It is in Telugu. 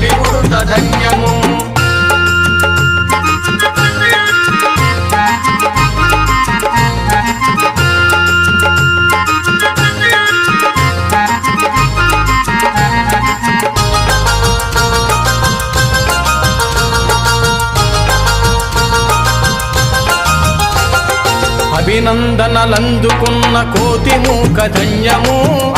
చిట్టి ఉడుత ధన్యము. అభినందనలందుకున్న కోతి మూక ధన్యము.